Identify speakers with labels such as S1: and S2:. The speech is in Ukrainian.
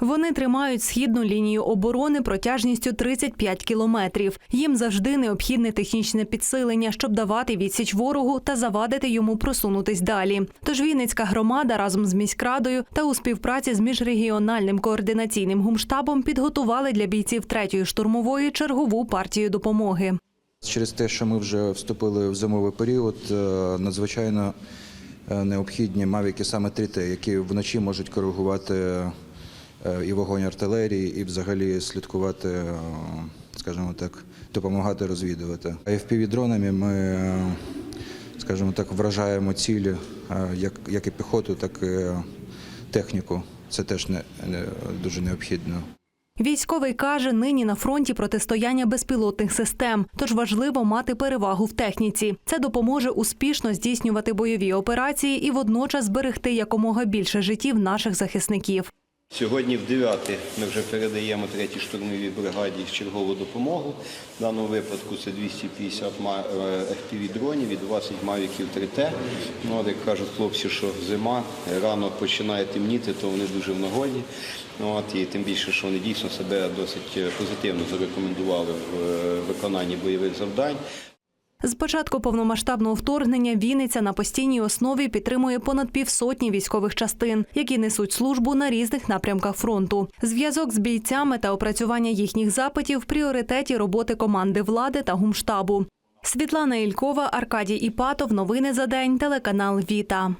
S1: Вони тримають східну лінію оборони протяжністю 35 кілометрів. Їм завжди необхідне технічне підсилення, щоб давати відсіч ворогу та завадити йому просунутись далі. Тож Вінницька громада разом з міськрадою та у співпраці з міжрегіональним координаційним гумштабом підготували для бійців третьої штурмової чергову партію допомоги.
S2: Через те, що ми вже вступили в зимовий період, е, надзвичайно е, необхідні мавіки саме 3Т, які вночі можуть коригувати і вогонь артилерії, і взагалі слідкувати, е, скажімо так, допомагати розвідувати. А FPV-дронами ми, е, скажімо так, вражаємо цілі, е, як, і піхоту, так і техніку. Це теж не дуже необхідно.
S1: Військовий каже, нині на фронті протистояння безпілотних систем, тож важливо мати перевагу в техніці. Це допоможе успішно здійснювати бойові операції і водночас зберегти якомога більше життів наших захисників.
S3: Сьогодні в 9 ми вже передаємо третій штурмовій бригаді чергову допомогу. В даному випадку це 250 ма- е, FPV-дронів і 20 мавіків 3T. Ну, кажуть хлопці, що зима, рано починає темніти, то вони дуже в нагоді. Ну, от, і тим більше, що вони дійсно себе досить е, позитивно зарекомендували в е, виконанні бойових завдань.
S1: З початку повномасштабного вторгнення Вінниця на постійній основі підтримує понад півсотні військових частин, які несуть службу на різних напрямках фронту. Зв'язок з бійцями та опрацювання їхніх запитів в пріоритеті роботи команди влади та гумштабу. Світлана Ількова, Аркадій Іпатов. Новини за день. Телеканал Віта.